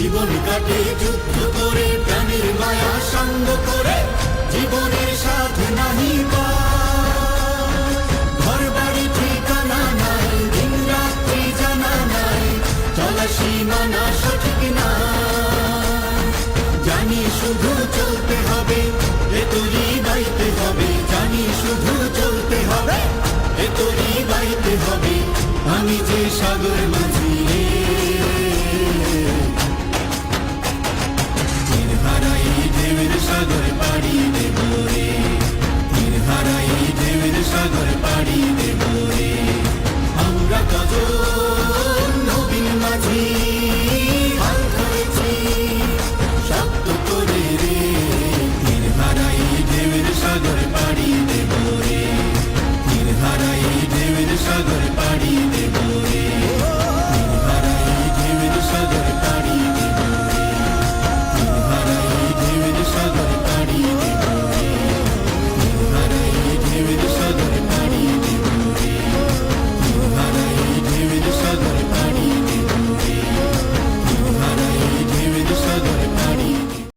জীবন কাটে যুদ্ধ করে, প্রাণের মায়া সঙ্গ করে, জীবনের সাথে নাহি ঘর বাড়ি ঠিকানা নাই, দিন রাত্রি জানা নাই, চলা সীমানা সঠিক না। জানি শুধু চলতে হবে, এ তোরই বাইতে হবে। জানি শুধু চলতে হবে, এ তোরই বাইতে হবে। আমি যে সাগর মাঝে